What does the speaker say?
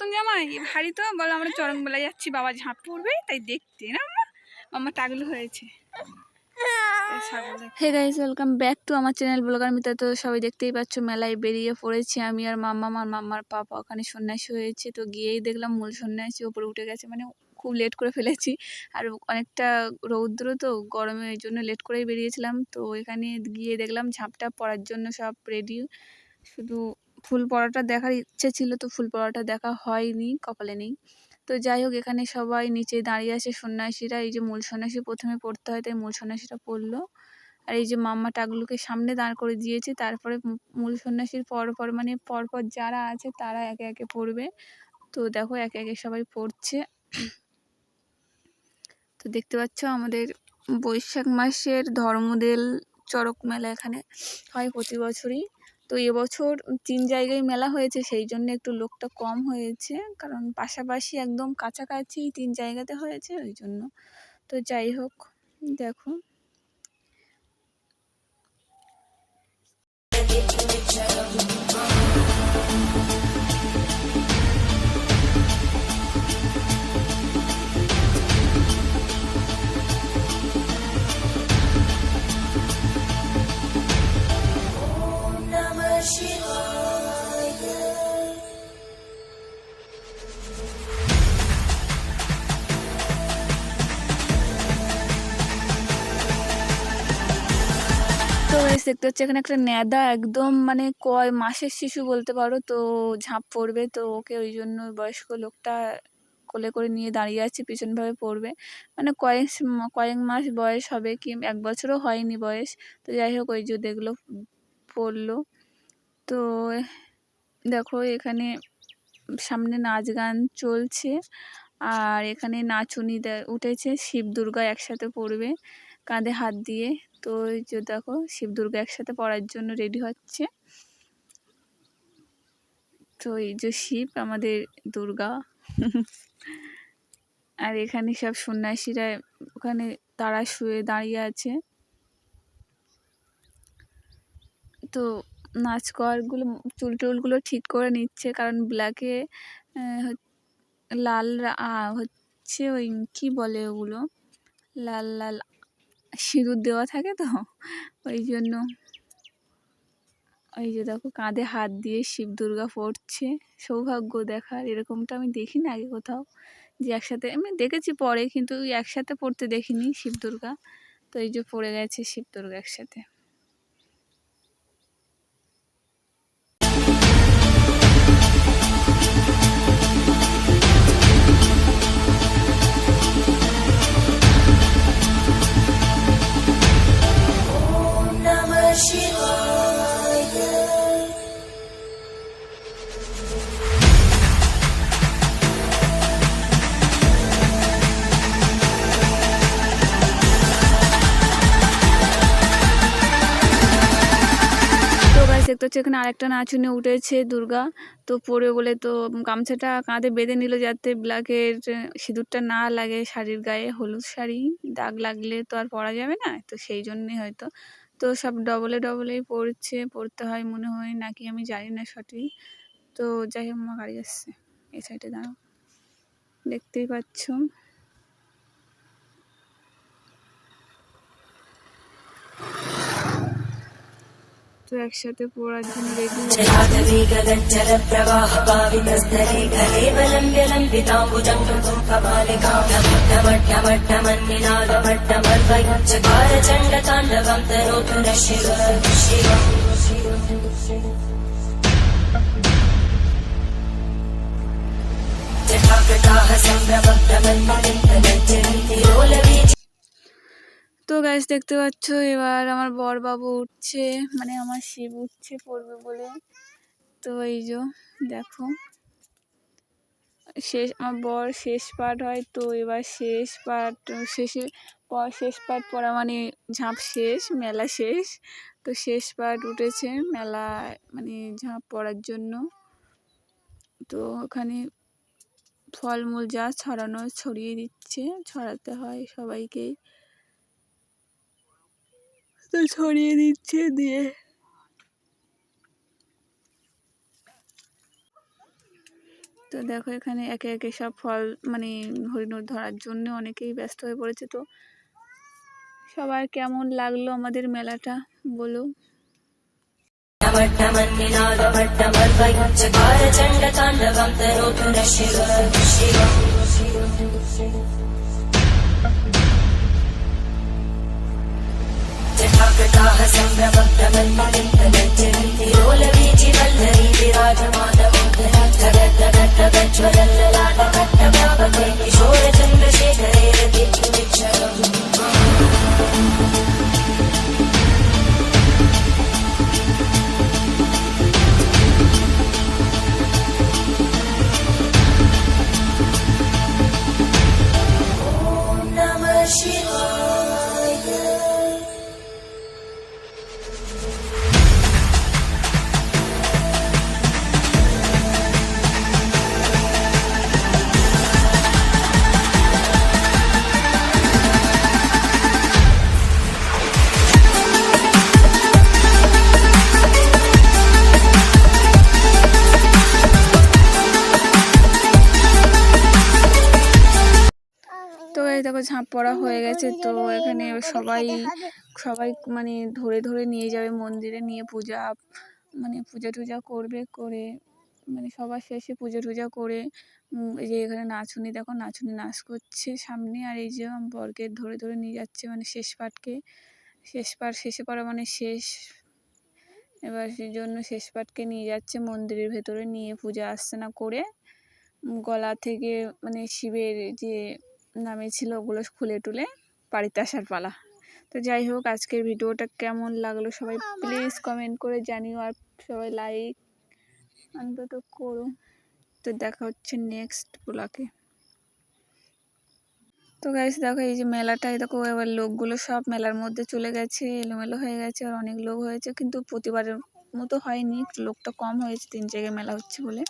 নতুন জামাই ভারী তো, বলো আমরা চরম বেলায় যাচ্ছি, বাবা ঝাঁপ পড়বে, তাই দেখতে, না আমার টাগলু হয়েছে। Hey guys welcome back to আমার চ্যানেল ব্লগার মিতা তো সবাই দেখতেই পাচ্ছ, মেলায় বেরিয়ে পড়েছি আমি আর মাম্মা, আমার মাম্মার পাপা ওখানে সন্ন্যাসী হয়েছে, তো গিয়েই দেখলাম মূল সন্ন্যাসী ওপরে উঠে গেছে মানে খুব লেট করে ফেলেছি। আর অনেকটা রৌদ্র তো, গরমে ওই জন্য লেট করেই বেরিয়েছিলাম, তো এখানে গিয়ে দেখলাম ঝাঁপটা পড়ার জন্য সব রেডি শুধু ফুল পড়াটা দেখার ইচ্ছে ছিল তো ফুল পড়াটা দেখা হয়নি কপালে নেই। তো যাই হোক, এখানে সবাই নিচে দাঁড়িয়ে আছে সন্ন্যাসীরা। এই যে মূল সন্ন্যাসী প্রথমে পড়তে হয়, তাই মূল সন্ন্যাসীরা পড়ল। আর এই যে মাম্মা টাগলুকে সামনে দাঁড় করে দিয়েছে, তারপরে মূল সন্ন্যাসীর পর পর মানে পরপর যারা আছে, তারা একে একে পড়বে। তো দেখো, একে একে সবাই পড়ছে। তো দেখতে পাচ্ছ, আমাদের বৈশাখ মাসের ধর্মদেল চড়ক মেলা এখানে হয় প্রতি বছরই। তো এবছর তিন জায়গায় মেলা হয়েছে, সেই জন্য একটু লোকটা কম হয়েছে। কারণ পাশাপাশি একদম কাছাকাছি তিন জায়গাতে হয়েছে, ওই জন্য। তো যাই হোক, দেখো। গাইস দেখতে হচ্ছে এখানে একটা ন্যাদা একদম মানে কয় মাসের শিশু বলতে পারো, তো ঝাঁপ পড়বে, তো ওকে ওই জন্য বয়স্ক লোকটা কোলে করে নিয়ে দাঁড়িয়ে আছে পিছনভাবে পড়বে। মানে কয়েক কয়েক মাস বয়স হবে কি, এক বছরও হয়নি বয়স, তো যাই হোক ওই যে দেখল পড়ল। তো দেখো এখানে সামনে নাচ গান চলছে। আর এখানে নাচুনি উঠেছে। শিব দুর্গা একসাথে পড়বে কাঁধে হাত দিয়ে। তো যে দেখো, শিব দুর্গা একসাথে পড়ার জন্য রেডি হচ্ছে। তো এই যে শিব, আমাদের দুর্গা। আর এখানে সব সন্ন্যাসীরা ওখানে তারা শুয়ে দাঁড়িয়ে আছে। তো নাচ করগুলো, চুল টুলগুলো ঠিক করে নিচ্ছে, কারণ ব্ল্যাকে লাল হচ্ছে ওই কি বলে ওগুলো? লাল লাল সিঁদুর দেওয়া থাকে তো? ওই জন্য, ওই যে দেখো কাঁধে হাত দিয়ে শিব দুর্গা পড়ছে। সৌভাগ্য দেখার, এরকমটা আমি দেখিনি আগে কোথাও। যে একসাথে, আমি দেখেছি পরে কিন্তু একসাথে পড়তে দেখিনি শিব দুর্গা। তো এই যে পড়ে গেছে শিব দুর্গা একসাথে। দেখতে হচ্ছে এখানে আরেকটা নাচুনে উঠেছে, দুর্গা। তো পরে বলে তো গামছাটা কাঁধে বেঁধে নিল যাতে ব্ল্যাকের সিঁদুরটা না লাগে শাড়ির গায়ে, হলুদ শাড়ি, দাগ লাগলে তো আর পরা যাবে না। তো সেই জন্যই হয়তো। তো সব ডবলে ডবলেই পড়ছে, পড়তে হয় মনে হয় নাকি আমি জানি না সঠিক। তো যাই হোক আমার গাড়ি আসছে। এই সাইডে দাঁড়াও। দেখতেই পাচ্ছ। তো একসাথে পড়ার জন্য রেডি তো গ্যাস দেখতে পাচ্ছ? এবার আমার বর বাবু উঠছে। মানে আমার শিব উঠছে, পড়বে বলে। তো এই যে, দেখো। শেষ, আমার বর শেষ পাঠ হয়, তো এবার শেষ পাঠ, শেষে শেষ পাঠ পড়া মানে ঝাঁপ শেষ, মেলা শেষ। তো শেষ পাঠ উঠেছে মেলা মানে ঝাঁপ পড়ার জন্য। তো ওখানে ফলমূল যা ছড়ানো, ছড়িয়ে দিচ্ছে, ছড়াতে হয় সবাইকেই। তো ছড়িয়ে দিচ্ছে দিয়ে তো দেখো এখানে একে একে সব ফল মানে হরিণ ধরার জন্য অনেকেই ব্যস্ত হয়ে পড়েছে তো সবার কেমন লাগলো আমাদের মেলাটা বলো चकार चण्डताण्डवं तरोतु न शिव ഉത്സാഹസംരമത്തമന്മതിരോല വീചി നല്ല രീതി രാജമാതമോദന തടത്തടത്തട ജ്വലല്ലാട এই দেখো ঝাঁপ পড়া হয়ে গেছে, তো এখানে সবাই সবাই মানে ধরে ধরে নিয়ে যাবে, মন্দিরে নিয়ে পূজা মানে পূজা টুজা করবে, করে মানে সবার শেষে পুজো টুজা করে এই যে এখানে নাচুনি, দেখো নাচুনি নাচ করছে সামনে, আর এই যে বরকে ধরে ধরে নিয়ে যাচ্ছে মানে শেষ পাটকে শেষ পাট শেষে পড়া মানে শেষ। এবার সেই জন্য শেষ পাটকে নিয়ে যাচ্ছে, মন্দিরের ভেতরে নিয়ে পূজা অর্চনা করে। গলা থেকে মানে শিবের যে নামে ছিল ওগুলো খুলে টুলে বাড়িতে আসার পালা। তো যাই হোক আজকের ভিডিওটা কেমন লাগল সবাই প্লিজ কমেন্ট করে জানিও আর সবাই লাইক অন্তত করো। তো দেখা হচ্ছে নেক্সট ব্লকে তো গাইস দেখো এই যে মেলাটাই দেখো এবার লোকগুলো সব মেলার মধ্যে চলে গেছে এলোমেলো হয়ে গেছে আর অনেক লোক হয়েছে কিন্তু প্রতিবারের মতো হয়নি। লোকটা কম হয়েছে তিন জায়গায় মেলা হচ্ছে বলে।